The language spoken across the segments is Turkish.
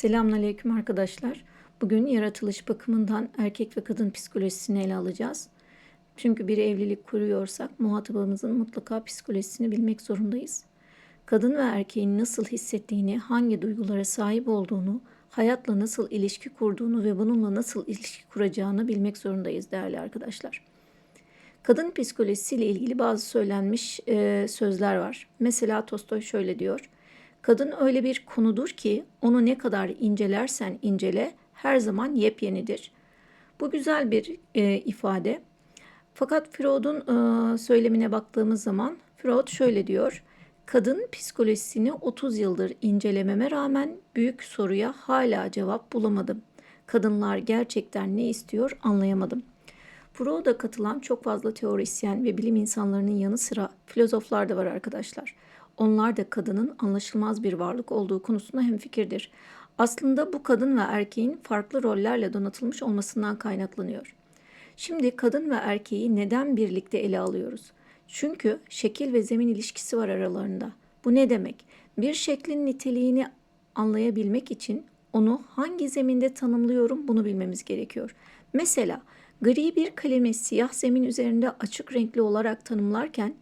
Selamünaleyküm arkadaşlar. Bugün yaratılış bakımından erkek ve kadın psikolojisini ele alacağız. Çünkü bir evlilik kuruyorsak muhatabımızın mutlaka psikolojisini bilmek zorundayız. Kadın ve erkeğin nasıl hissettiğini, hangi duygulara sahip olduğunu, hayatla nasıl ilişki kurduğunu ve bununla nasıl ilişki kuracağını bilmek zorundayız değerli arkadaşlar. Kadın psikolojisiyle ilgili bazı söylenmiş e, sözler var. Mesela Tolstoy şöyle diyor. Kadın öyle bir konudur ki onu ne kadar incelersen incele her zaman yepyenidir. Bu güzel bir e, ifade. Fakat Freud'un e, söylemine baktığımız zaman Freud şöyle diyor. Kadın psikolojisini 30 yıldır incelememe rağmen büyük soruya hala cevap bulamadım. Kadınlar gerçekten ne istiyor anlayamadım. Freud'a katılan çok fazla teorisyen ve bilim insanlarının yanı sıra filozoflar da var arkadaşlar. Onlar da kadının anlaşılmaz bir varlık olduğu konusunda hemfikirdir. Aslında bu kadın ve erkeğin farklı rollerle donatılmış olmasından kaynaklanıyor. Şimdi kadın ve erkeği neden birlikte ele alıyoruz? Çünkü şekil ve zemin ilişkisi var aralarında. Bu ne demek? Bir şeklin niteliğini anlayabilmek için onu hangi zeminde tanımlıyorum bunu bilmemiz gerekiyor. Mesela gri bir kalemi siyah zemin üzerinde açık renkli olarak tanımlarken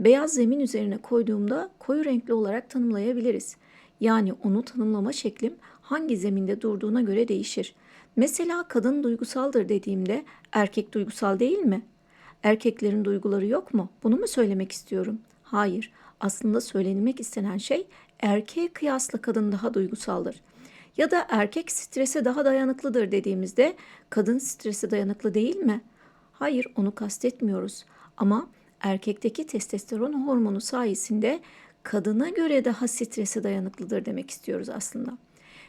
beyaz zemin üzerine koyduğumda koyu renkli olarak tanımlayabiliriz. Yani onu tanımlama şeklim hangi zeminde durduğuna göre değişir. Mesela kadın duygusaldır dediğimde erkek duygusal değil mi? Erkeklerin duyguları yok mu? Bunu mu söylemek istiyorum? Hayır. Aslında söylenmek istenen şey erkeğe kıyasla kadın daha duygusaldır. Ya da erkek strese daha dayanıklıdır dediğimizde kadın strese dayanıklı değil mi? Hayır, onu kastetmiyoruz. Ama erkekteki testosteron hormonu sayesinde kadına göre daha strese dayanıklıdır demek istiyoruz aslında.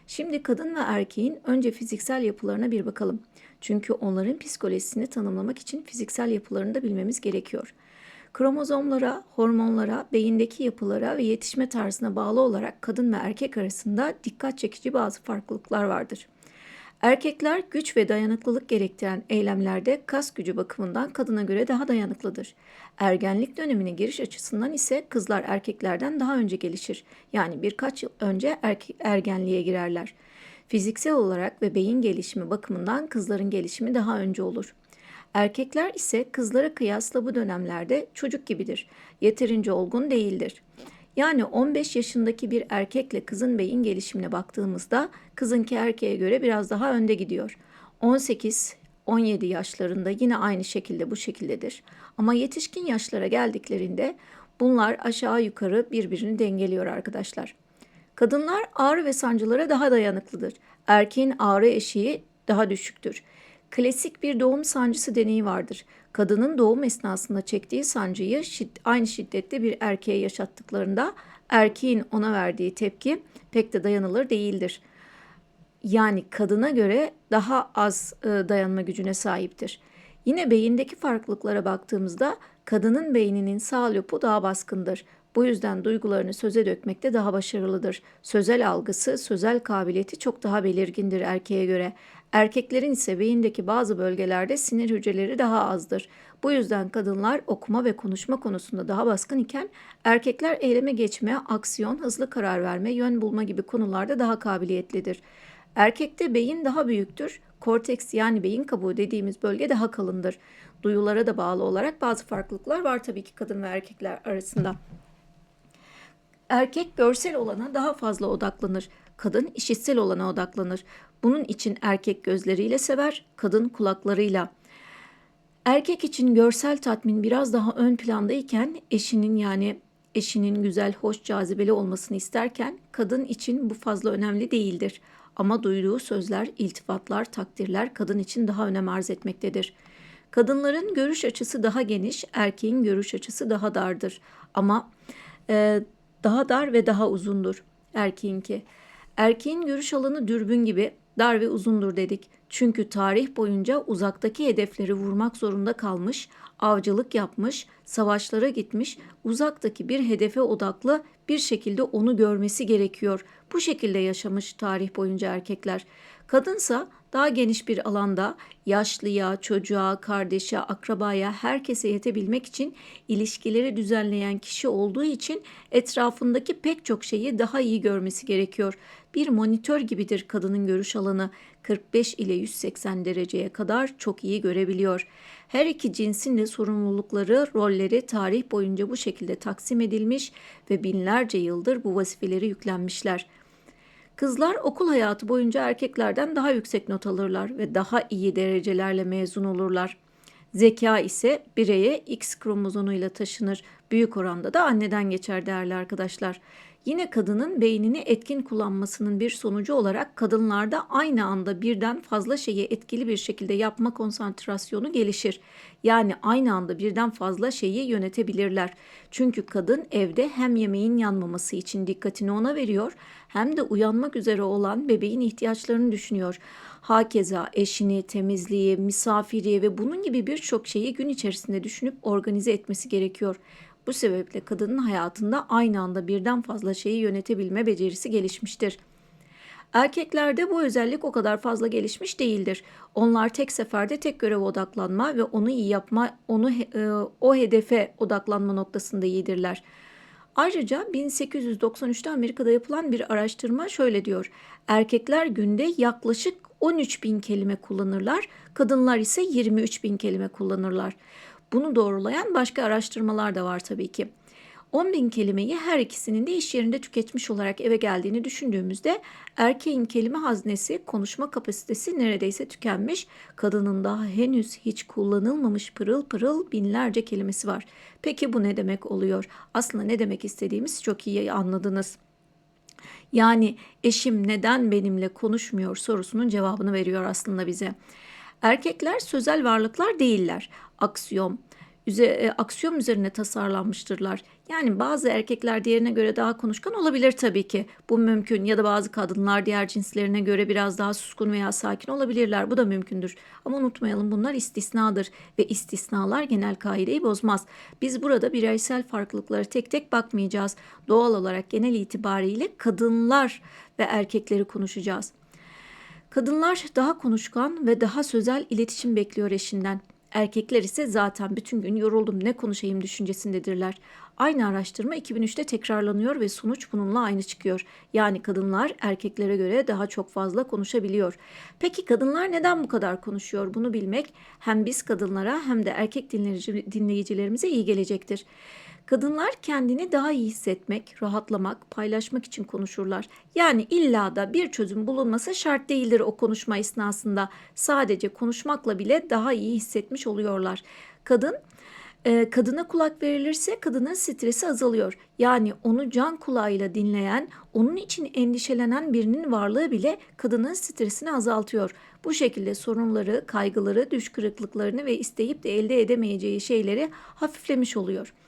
Şimdi kadın ve erkeğin önce fiziksel yapılarına bir bakalım. Çünkü onların psikolojisini tanımlamak için fiziksel yapılarını da bilmemiz gerekiyor. Kromozomlara, hormonlara, beyindeki yapılara ve yetişme tarzına bağlı olarak kadın ve erkek arasında dikkat çekici bazı farklılıklar vardır. Erkekler güç ve dayanıklılık gerektiren eylemlerde kas gücü bakımından kadına göre daha dayanıklıdır. Ergenlik dönemine giriş açısından ise kızlar erkeklerden daha önce gelişir. Yani birkaç yıl önce erke- ergenliğe girerler. Fiziksel olarak ve beyin gelişimi bakımından kızların gelişimi daha önce olur. Erkekler ise kızlara kıyasla bu dönemlerde çocuk gibidir. Yeterince olgun değildir. Yani 15 yaşındaki bir erkekle kızın beyin gelişimine baktığımızda kızınki erkeğe göre biraz daha önde gidiyor. 18 17 yaşlarında yine aynı şekilde bu şekildedir. Ama yetişkin yaşlara geldiklerinde bunlar aşağı yukarı birbirini dengeliyor arkadaşlar. Kadınlar ağrı ve sancılara daha dayanıklıdır. Erkeğin ağrı eşiği daha düşüktür. Klasik bir doğum sancısı deneyi vardır. Kadının doğum esnasında çektiği sancıyı şid- aynı şiddette bir erkeğe yaşattıklarında erkeğin ona verdiği tepki pek de dayanılır değildir. Yani kadına göre daha az e, dayanma gücüne sahiptir. Yine beyindeki farklılıklara baktığımızda kadının beyninin sağ lobu daha baskındır. Bu yüzden duygularını söze dökmekte daha başarılıdır. Sözel algısı, sözel kabiliyeti çok daha belirgindir erkeğe göre. Erkeklerin ise beyindeki bazı bölgelerde sinir hücreleri daha azdır. Bu yüzden kadınlar okuma ve konuşma konusunda daha baskın iken erkekler eyleme geçme, aksiyon, hızlı karar verme, yön bulma gibi konularda daha kabiliyetlidir. Erkekte beyin daha büyüktür. Korteks yani beyin kabuğu dediğimiz bölge daha kalındır. Duyulara da bağlı olarak bazı farklılıklar var tabii ki kadın ve erkekler arasında. Erkek görsel olana daha fazla odaklanır. Kadın işitsel olana odaklanır. Bunun için erkek gözleriyle sever, kadın kulaklarıyla. Erkek için görsel tatmin biraz daha ön plandayken eşinin yani eşinin güzel, hoş, cazibeli olmasını isterken kadın için bu fazla önemli değildir. Ama duyduğu sözler, iltifatlar, takdirler kadın için daha önem arz etmektedir. Kadınların görüş açısı daha geniş, erkeğin görüş açısı daha dardır. Ama e, daha dar ve daha uzundur erkeğinki. Erkeğin görüş alanı dürbün gibi dar ve uzundur dedik. Çünkü tarih boyunca uzaktaki hedefleri vurmak zorunda kalmış, avcılık yapmış, savaşlara gitmiş, uzaktaki bir hedefe odaklı bir şekilde onu görmesi gerekiyor. Bu şekilde yaşamış tarih boyunca erkekler. Kadınsa daha geniş bir alanda yaşlıya, çocuğa, kardeşe, akrabaya, herkese yetebilmek için ilişkileri düzenleyen kişi olduğu için etrafındaki pek çok şeyi daha iyi görmesi gerekiyor. Bir monitör gibidir kadının görüş alanı. 45 ile 180 dereceye kadar çok iyi görebiliyor. Her iki cinsin de sorumlulukları, rolleri tarih boyunca bu şekilde taksim edilmiş ve binlerce yıldır bu vazifeleri yüklenmişler. Kızlar okul hayatı boyunca erkeklerden daha yüksek not alırlar ve daha iyi derecelerle mezun olurlar. Zeka ise bireye X kromozomuyla taşınır. Büyük oranda da anneden geçer değerli arkadaşlar. Yine kadının beynini etkin kullanmasının bir sonucu olarak kadınlarda aynı anda birden fazla şeyi etkili bir şekilde yapma konsantrasyonu gelişir. Yani aynı anda birden fazla şeyi yönetebilirler. Çünkü kadın evde hem yemeğin yanmaması için dikkatini ona veriyor hem de uyanmak üzere olan bebeğin ihtiyaçlarını düşünüyor. Hakeza eşini, temizliği, misafiriye ve bunun gibi birçok şeyi gün içerisinde düşünüp organize etmesi gerekiyor. Bu sebeple kadının hayatında aynı anda birden fazla şeyi yönetebilme becerisi gelişmiştir. Erkeklerde bu özellik o kadar fazla gelişmiş değildir. Onlar tek seferde tek göreve odaklanma ve onu iyi yapma, onu e, o hedefe odaklanma noktasında iyidirler. Ayrıca 1893'te Amerika'da yapılan bir araştırma şöyle diyor. Erkekler günde yaklaşık 13 bin kelime kullanırlar, kadınlar ise 23 bin kelime kullanırlar. Bunu doğrulayan başka araştırmalar da var tabii ki. 10 bin kelimeyi her ikisinin de iş yerinde tüketmiş olarak eve geldiğini düşündüğümüzde erkeğin kelime haznesi, konuşma kapasitesi neredeyse tükenmiş, kadının daha henüz hiç kullanılmamış pırıl pırıl binlerce kelimesi var. Peki bu ne demek oluyor? Aslında ne demek istediğimiz çok iyi anladınız. Yani eşim neden benimle konuşmuyor sorusunun cevabını veriyor aslında bize. Erkekler sözel varlıklar değiller. Aksiyom, üze, aksiyom üzerine tasarlanmıştırlar. Yani bazı erkekler diğerine göre daha konuşkan olabilir tabii ki. Bu mümkün ya da bazı kadınlar diğer cinslerine göre biraz daha suskun veya sakin olabilirler. Bu da mümkündür. Ama unutmayalım bunlar istisnadır ve istisnalar genel kaideyi bozmaz. Biz burada bireysel farklılıkları tek tek bakmayacağız. Doğal olarak genel itibariyle kadınlar ve erkekleri konuşacağız. Kadınlar daha konuşkan ve daha sözel iletişim bekliyor eşinden. Erkekler ise zaten bütün gün yoruldum ne konuşayım düşüncesindedirler. Aynı araştırma 2003'te tekrarlanıyor ve sonuç bununla aynı çıkıyor. Yani kadınlar erkeklere göre daha çok fazla konuşabiliyor. Peki kadınlar neden bu kadar konuşuyor? Bunu bilmek hem biz kadınlara hem de erkek dinleyicilerimize iyi gelecektir. Kadınlar kendini daha iyi hissetmek, rahatlamak, paylaşmak için konuşurlar. Yani illa da bir çözüm bulunması şart değildir o konuşma esnasında. Sadece konuşmakla bile daha iyi hissetmiş oluyorlar. Kadın e, kadına kulak verilirse kadının stresi azalıyor. Yani onu can kulağıyla dinleyen, onun için endişelenen birinin varlığı bile kadının stresini azaltıyor. Bu şekilde sorunları, kaygıları, düş kırıklıklarını ve isteyip de elde edemeyeceği şeyleri hafiflemiş oluyor.''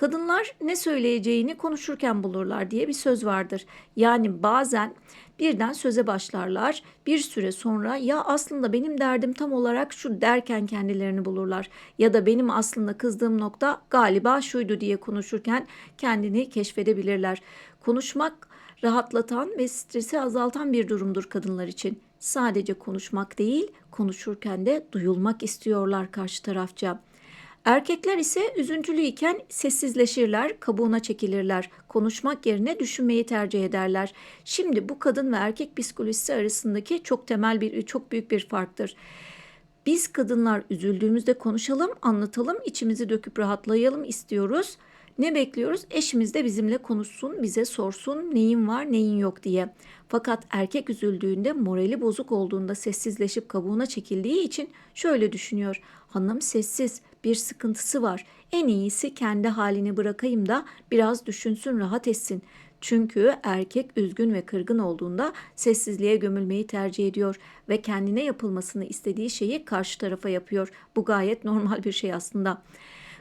Kadınlar ne söyleyeceğini konuşurken bulurlar diye bir söz vardır. Yani bazen birden söze başlarlar. Bir süre sonra ya aslında benim derdim tam olarak şu derken kendilerini bulurlar. Ya da benim aslında kızdığım nokta galiba şuydu diye konuşurken kendini keşfedebilirler. Konuşmak rahatlatan ve stresi azaltan bir durumdur kadınlar için. Sadece konuşmak değil, konuşurken de duyulmak istiyorlar karşı tarafça. Erkekler ise üzüntülüyken sessizleşirler, kabuğuna çekilirler. Konuşmak yerine düşünmeyi tercih ederler. Şimdi bu kadın ve erkek psikolojisi arasındaki çok temel bir çok büyük bir farktır. Biz kadınlar üzüldüğümüzde konuşalım, anlatalım, içimizi döküp rahatlayalım istiyoruz. Ne bekliyoruz? Eşimiz de bizimle konuşsun, bize sorsun neyin var, neyin yok diye. Fakat erkek üzüldüğünde, morali bozuk olduğunda sessizleşip kabuğuna çekildiği için şöyle düşünüyor. Hanım sessiz, bir sıkıntısı var. En iyisi kendi halini bırakayım da biraz düşünsün, rahat etsin. Çünkü erkek üzgün ve kırgın olduğunda sessizliğe gömülmeyi tercih ediyor ve kendine yapılmasını istediği şeyi karşı tarafa yapıyor. Bu gayet normal bir şey aslında.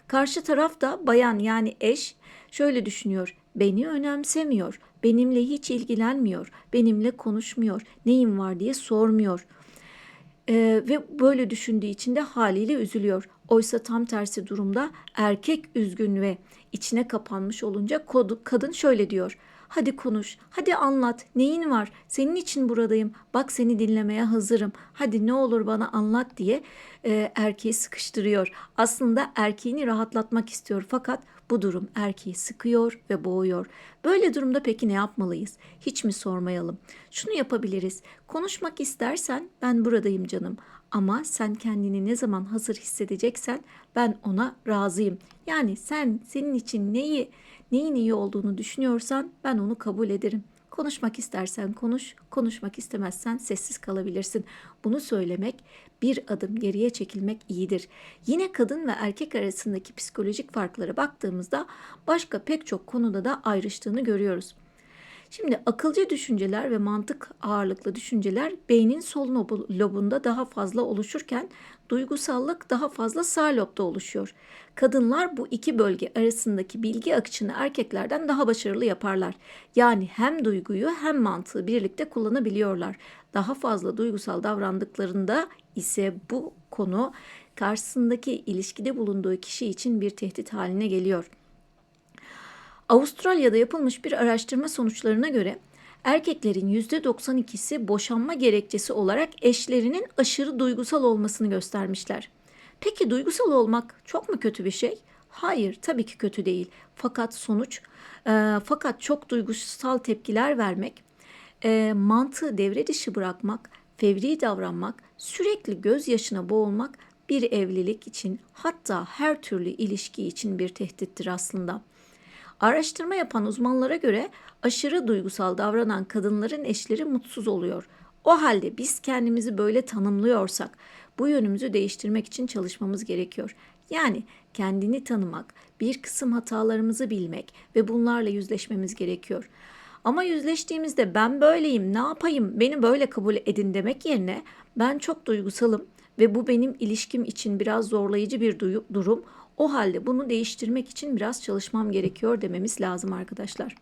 Karşı taraf da bayan yani eş şöyle düşünüyor. Beni önemsemiyor, benimle hiç ilgilenmiyor, benimle konuşmuyor, neyim var diye sormuyor. Ee, ve böyle düşündüğü için de haliyle üzülüyor. Oysa tam tersi durumda erkek üzgün ve içine kapanmış olunca kadın şöyle diyor. Hadi konuş, hadi anlat, neyin var, senin için buradayım, bak seni dinlemeye hazırım, hadi ne olur bana anlat diye e, erkeği sıkıştırıyor. Aslında erkeğini rahatlatmak istiyor fakat bu durum erkeği sıkıyor ve boğuyor. Böyle durumda peki ne yapmalıyız? Hiç mi sormayalım? Şunu yapabiliriz. Konuşmak istersen ben buradayım canım. Ama sen kendini ne zaman hazır hissedeceksen ben ona razıyım. Yani sen senin için neyi neyin iyi olduğunu düşünüyorsan ben onu kabul ederim. Konuşmak istersen konuş, konuşmak istemezsen sessiz kalabilirsin. Bunu söylemek bir adım geriye çekilmek iyidir. Yine kadın ve erkek arasındaki psikolojik farklara baktığımızda başka pek çok konuda da ayrıştığını görüyoruz. Şimdi akılcı düşünceler ve mantık ağırlıklı düşünceler beynin sol lobunda daha fazla oluşurken duygusallık daha fazla sağ lobda oluşuyor. Kadınlar bu iki bölge arasındaki bilgi akışını erkeklerden daha başarılı yaparlar. Yani hem duyguyu hem mantığı birlikte kullanabiliyorlar. Daha fazla duygusal davrandıklarında ise bu konu karşısındaki ilişkide bulunduğu kişi için bir tehdit haline geliyor. Avustralya'da yapılmış bir araştırma sonuçlarına göre erkeklerin %92'si boşanma gerekçesi olarak eşlerinin aşırı duygusal olmasını göstermişler. Peki duygusal olmak çok mu kötü bir şey? Hayır, tabii ki kötü değil. Fakat sonuç, e, fakat çok duygusal tepkiler vermek, e, mantığı devre dışı bırakmak, fevri davranmak, sürekli gözyaşına boğulmak bir evlilik için hatta her türlü ilişki için bir tehdittir aslında.'' Araştırma yapan uzmanlara göre aşırı duygusal davranan kadınların eşleri mutsuz oluyor. O halde biz kendimizi böyle tanımlıyorsak bu yönümüzü değiştirmek için çalışmamız gerekiyor. Yani kendini tanımak, bir kısım hatalarımızı bilmek ve bunlarla yüzleşmemiz gerekiyor. Ama yüzleştiğimizde ben böyleyim, ne yapayım, beni böyle kabul edin demek yerine ben çok duygusalım ve bu benim ilişkim için biraz zorlayıcı bir durum. O halde bunu değiştirmek için biraz çalışmam gerekiyor dememiz lazım arkadaşlar.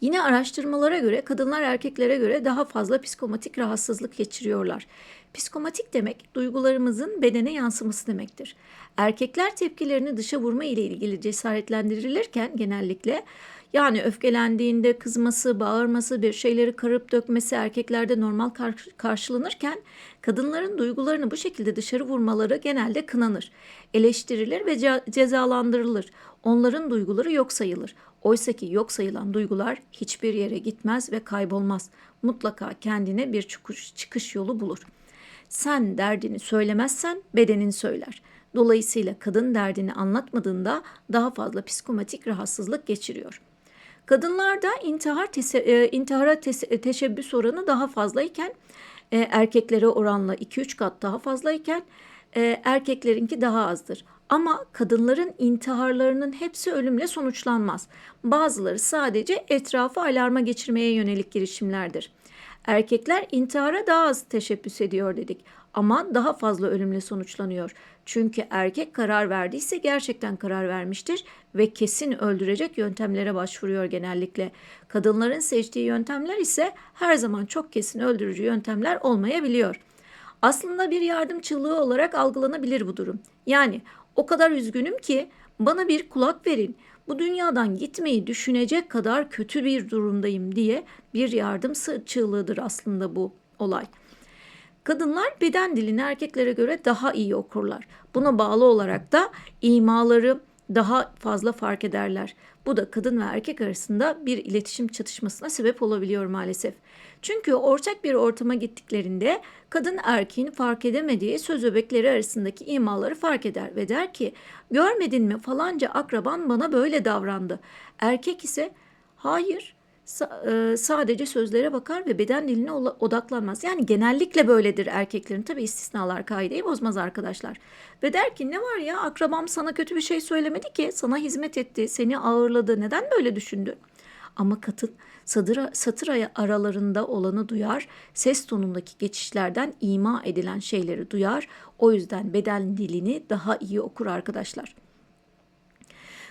Yine araştırmalara göre kadınlar erkeklere göre daha fazla psikomatik rahatsızlık geçiriyorlar. Psikomatik demek duygularımızın bedene yansıması demektir. Erkekler tepkilerini dışa vurma ile ilgili cesaretlendirilirken genellikle yani öfkelendiğinde kızması, bağırması, bir şeyleri karıp dökmesi erkeklerde normal kar- karşılanırken kadınların duygularını bu şekilde dışarı vurmaları genelde kınanır, eleştirilir ve ce- cezalandırılır. Onların duyguları yok sayılır. Oysa ki yok sayılan duygular hiçbir yere gitmez ve kaybolmaz. Mutlaka kendine bir çıkış, çıkış yolu bulur. Sen derdini söylemezsen bedenin söyler. Dolayısıyla kadın derdini anlatmadığında daha fazla psikomatik rahatsızlık geçiriyor. Kadınlarda intihar tese, e, intihara tese, e, teşebbüs oranı daha fazlayken e, erkeklere oranla 2-3 kat daha fazlayken e, erkeklerinki daha azdır. Ama kadınların intiharlarının hepsi ölümle sonuçlanmaz. Bazıları sadece etrafı alarma geçirmeye yönelik girişimlerdir. Erkekler intihara daha az teşebbüs ediyor dedik ama daha fazla ölümle sonuçlanıyor. Çünkü erkek karar verdiyse gerçekten karar vermiştir ve kesin öldürecek yöntemlere başvuruyor genellikle. Kadınların seçtiği yöntemler ise her zaman çok kesin öldürücü yöntemler olmayabiliyor. Aslında bir yardım çığlığı olarak algılanabilir bu durum. Yani o kadar üzgünüm ki bana bir kulak verin. Bu dünyadan gitmeyi düşünecek kadar kötü bir durumdayım diye bir yardım çığlığıdır aslında bu olay. Kadınlar beden dilini erkeklere göre daha iyi okurlar. Buna bağlı olarak da imaları daha fazla fark ederler. Bu da kadın ve erkek arasında bir iletişim çatışmasına sebep olabiliyor maalesef. Çünkü ortak bir ortama gittiklerinde kadın erkeğin fark edemediği söz öbekleri arasındaki imaları fark eder ve der ki görmedin mi falanca akraban bana böyle davrandı. Erkek ise hayır sadece sözlere bakar ve beden diline odaklanmaz. Yani genellikle böyledir erkeklerin. Tabi istisnalar kaideyi bozmaz arkadaşlar. Ve der ki ne var ya akrabam sana kötü bir şey söylemedi ki sana hizmet etti, seni ağırladı. Neden böyle düşündün? Ama kadın satır, satır aralarında olanı duyar, ses tonundaki geçişlerden ima edilen şeyleri duyar. O yüzden beden dilini daha iyi okur arkadaşlar.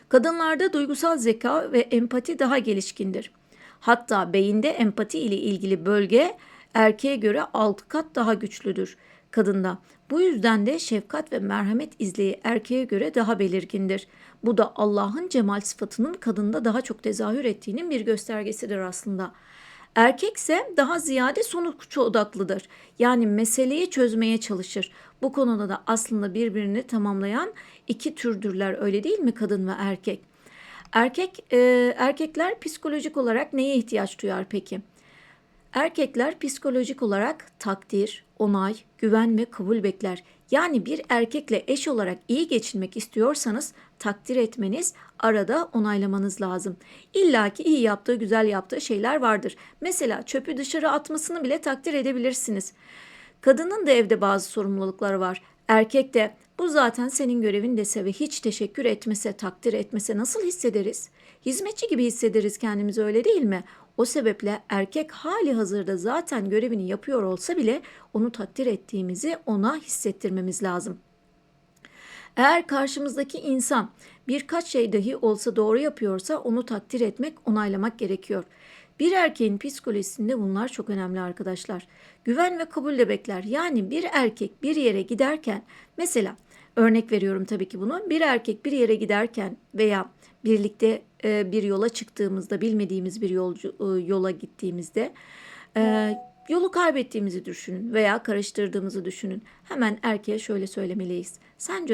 Kadınlarda duygusal zeka ve empati daha gelişkindir. Hatta beyinde empati ile ilgili bölge erkeğe göre 6 kat daha güçlüdür kadında. Bu yüzden de şefkat ve merhamet izleyi erkeğe göre daha belirgindir. Bu da Allah'ın cemal sıfatının kadında daha çok tezahür ettiğinin bir göstergesidir aslında. Erkekse daha ziyade sonuç odaklıdır. Yani meseleyi çözmeye çalışır. Bu konuda da aslında birbirini tamamlayan iki türdürler öyle değil mi kadın ve erkek? Erkek e, erkekler psikolojik olarak neye ihtiyaç duyar peki? Erkekler psikolojik olarak takdir, onay, güven ve kabul bekler. Yani bir erkekle eş olarak iyi geçinmek istiyorsanız takdir etmeniz, arada onaylamanız lazım. İlla ki iyi yaptığı, güzel yaptığı şeyler vardır. Mesela çöpü dışarı atmasını bile takdir edebilirsiniz. Kadının da evde bazı sorumlulukları var. Erkek de bu zaten senin görevin dese ve hiç teşekkür etmese, takdir etmese nasıl hissederiz? Hizmetçi gibi hissederiz kendimizi öyle değil mi? O sebeple erkek hali hazırda zaten görevini yapıyor olsa bile onu takdir ettiğimizi ona hissettirmemiz lazım. Eğer karşımızdaki insan birkaç şey dahi olsa doğru yapıyorsa onu takdir etmek, onaylamak gerekiyor. Bir erkeğin psikolojisinde bunlar çok önemli arkadaşlar. Güven ve kabul de bekler. Yani bir erkek bir yere giderken mesela örnek veriyorum tabii ki bunu. Bir erkek bir yere giderken veya birlikte e, bir yola çıktığımızda, bilmediğimiz bir yolcu e, yola gittiğimizde e, yolu kaybettiğimizi düşünün veya karıştırdığımızı düşünün. Hemen erkeğe şöyle söylemeliyiz. Sen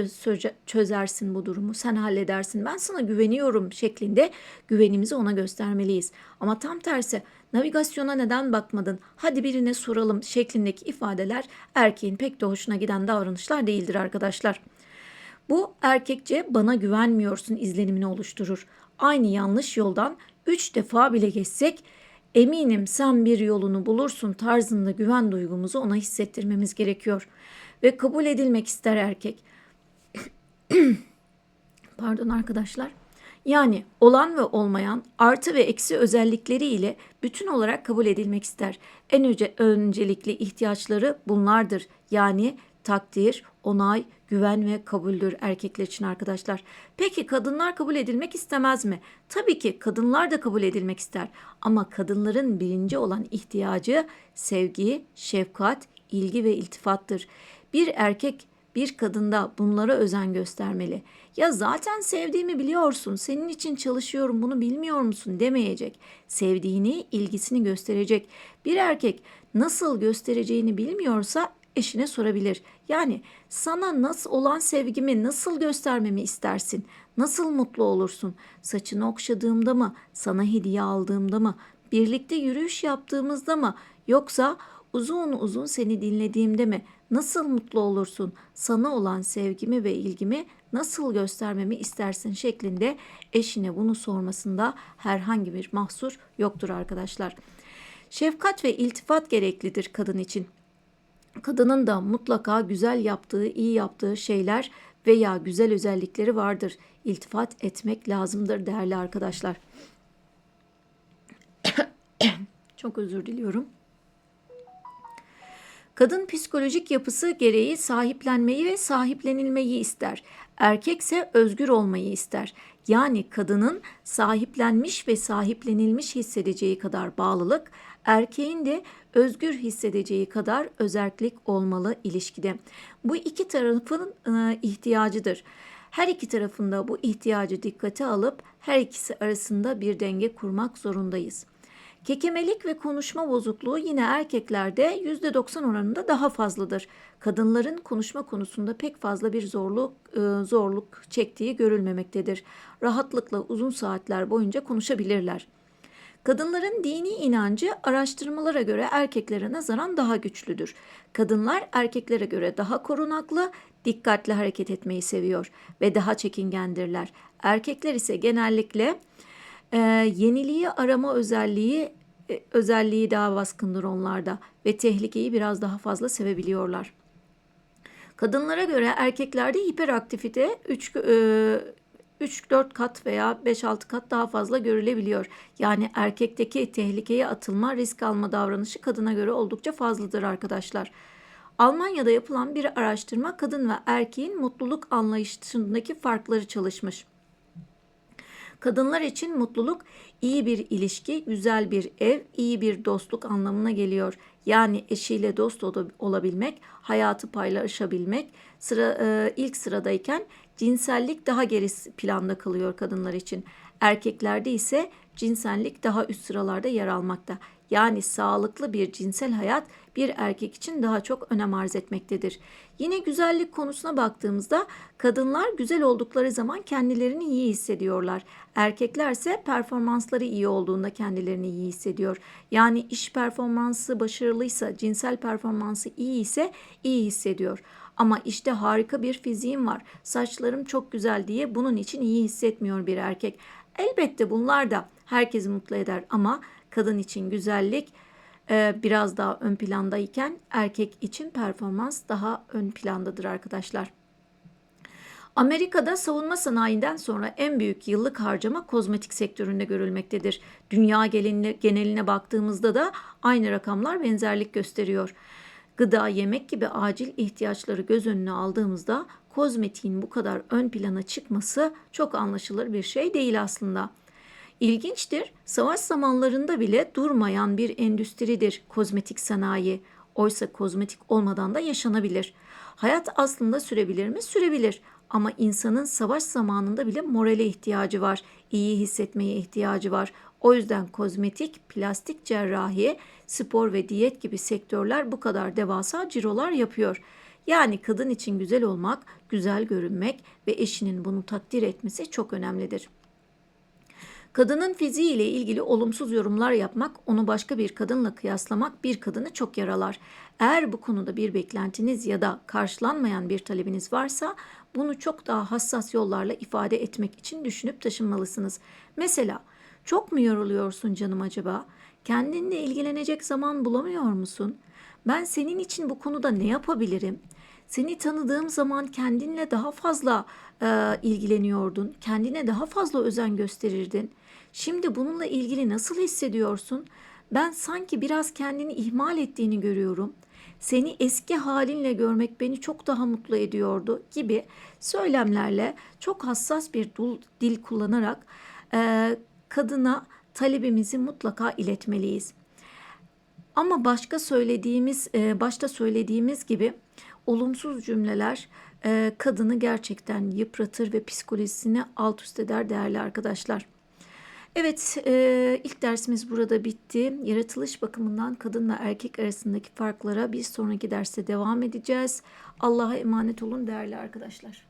çözersin bu durumu, sen halledersin, ben sana güveniyorum şeklinde güvenimizi ona göstermeliyiz. Ama tam tersi navigasyona neden bakmadın, hadi birine soralım şeklindeki ifadeler erkeğin pek de hoşuna giden davranışlar değildir arkadaşlar. Bu erkekçe bana güvenmiyorsun izlenimini oluşturur. Aynı yanlış yoldan üç defa bile geçsek eminim sen bir yolunu bulursun tarzında güven duygumuzu ona hissettirmemiz gerekiyor. Ve kabul edilmek ister erkek. Pardon arkadaşlar. Yani olan ve olmayan artı ve eksi özellikleri ile bütün olarak kabul edilmek ister. En önce öncelikli ihtiyaçları bunlardır. Yani takdir, onay, güven ve kabuldür erkekler için arkadaşlar. Peki kadınlar kabul edilmek istemez mi? Tabii ki kadınlar da kabul edilmek ister. Ama kadınların birinci olan ihtiyacı sevgi, şefkat, ilgi ve iltifattır. Bir erkek bir kadında bunlara özen göstermeli. Ya zaten sevdiğimi biliyorsun, senin için çalışıyorum bunu bilmiyor musun demeyecek. Sevdiğini, ilgisini gösterecek. Bir erkek nasıl göstereceğini bilmiyorsa eşine sorabilir. Yani sana nasıl olan sevgimi nasıl göstermemi istersin? Nasıl mutlu olursun? Saçını okşadığımda mı? Sana hediye aldığımda mı? Birlikte yürüyüş yaptığımızda mı? Yoksa uzun uzun seni dinlediğimde mi? Nasıl mutlu olursun? Sana olan sevgimi ve ilgimi nasıl göstermemi istersin şeklinde eşine bunu sormasında herhangi bir mahsur yoktur arkadaşlar. Şefkat ve iltifat gereklidir kadın için kadının da mutlaka güzel yaptığı, iyi yaptığı şeyler veya güzel özellikleri vardır. İltifat etmek lazımdır değerli arkadaşlar. Çok özür diliyorum. Kadın psikolojik yapısı gereği sahiplenmeyi ve sahiplenilmeyi ister. Erkekse özgür olmayı ister. Yani kadının sahiplenmiş ve sahiplenilmiş hissedeceği kadar bağlılık, erkeğin de özgür hissedeceği kadar özellik olmalı ilişkide. Bu iki tarafın e, ihtiyacıdır. Her iki tarafında bu ihtiyacı dikkate alıp her ikisi arasında bir denge kurmak zorundayız. Kekemelik ve konuşma bozukluğu yine erkeklerde %90 oranında daha fazladır. Kadınların konuşma konusunda pek fazla bir zorluk e, zorluk çektiği görülmemektedir. Rahatlıkla uzun saatler boyunca konuşabilirler. Kadınların dini inancı araştırmalara göre erkeklere nazaran daha güçlüdür. Kadınlar erkeklere göre daha korunaklı, dikkatli hareket etmeyi seviyor ve daha çekingendirler. Erkekler ise genellikle e, yeniliği arama özelliği e, özelliği daha baskındır onlarda ve tehlikeyi biraz daha fazla sevebiliyorlar. Kadınlara göre erkeklerde hiperaktivite 3 3-4 kat veya 5-6 kat daha fazla görülebiliyor. Yani erkekteki tehlikeye atılma, risk alma davranışı kadına göre oldukça fazladır arkadaşlar. Almanya'da yapılan bir araştırma kadın ve erkeğin mutluluk anlayışındaki farkları çalışmış. Kadınlar için mutluluk iyi bir ilişki, güzel bir ev, iyi bir dostluk anlamına geliyor. Yani eşiyle dost ol- olabilmek, hayatı paylaşabilmek sıra e, ilk sıradayken cinsellik daha geri planda kalıyor kadınlar için. Erkeklerde ise cinsellik daha üst sıralarda yer almakta. Yani sağlıklı bir cinsel hayat bir erkek için daha çok önem arz etmektedir. Yine güzellik konusuna baktığımızda kadınlar güzel oldukları zaman kendilerini iyi hissediyorlar. Erkekler ise performansları iyi olduğunda kendilerini iyi hissediyor. Yani iş performansı başarılıysa, cinsel performansı iyi ise iyi hissediyor. Ama işte harika bir fiziğim var, saçlarım çok güzel diye bunun için iyi hissetmiyor bir erkek. Elbette bunlar da herkesi mutlu eder ama kadın için güzellik e, biraz daha ön plandayken erkek için performans daha ön plandadır arkadaşlar. Amerika'da savunma sanayinden sonra en büyük yıllık harcama kozmetik sektöründe görülmektedir. Dünya geneline, baktığımızda da aynı rakamlar benzerlik gösteriyor. Gıda, yemek gibi acil ihtiyaçları göz önüne aldığımızda kozmetiğin bu kadar ön plana çıkması çok anlaşılır bir şey değil aslında. İlginçtir, savaş zamanlarında bile durmayan bir endüstridir kozmetik sanayi. Oysa kozmetik olmadan da yaşanabilir. Hayat aslında sürebilir mi? Sürebilir. Ama insanın savaş zamanında bile morale ihtiyacı var. iyi hissetmeye ihtiyacı var. O yüzden kozmetik, plastik cerrahi, spor ve diyet gibi sektörler bu kadar devasa cirolar yapıyor. Yani kadın için güzel olmak, güzel görünmek ve eşinin bunu takdir etmesi çok önemlidir. Kadının fiziği ile ilgili olumsuz yorumlar yapmak, onu başka bir kadınla kıyaslamak bir kadını çok yaralar. Eğer bu konuda bir beklentiniz ya da karşılanmayan bir talebiniz varsa bunu çok daha hassas yollarla ifade etmek için düşünüp taşınmalısınız. Mesela çok mu yoruluyorsun canım acaba? Kendinle ilgilenecek zaman bulamıyor musun? Ben senin için bu konuda ne yapabilirim? Seni tanıdığım zaman kendinle daha fazla e, ilgileniyordun, kendine daha fazla özen gösterirdin. Şimdi bununla ilgili nasıl hissediyorsun? Ben sanki biraz kendini ihmal ettiğini görüyorum. Seni eski halinle görmek beni çok daha mutlu ediyordu gibi söylemlerle çok hassas bir dil kullanarak e, kadına talebimizi mutlaka iletmeliyiz. Ama başka söylediğimiz, e, başta söylediğimiz gibi olumsuz cümleler e, kadını gerçekten yıpratır ve psikolojisini alt üst eder değerli arkadaşlar. Evet, e, ilk dersimiz burada bitti. Yaratılış bakımından kadın ve erkek arasındaki farklara bir sonraki derste devam edeceğiz. Allah'a emanet olun değerli arkadaşlar.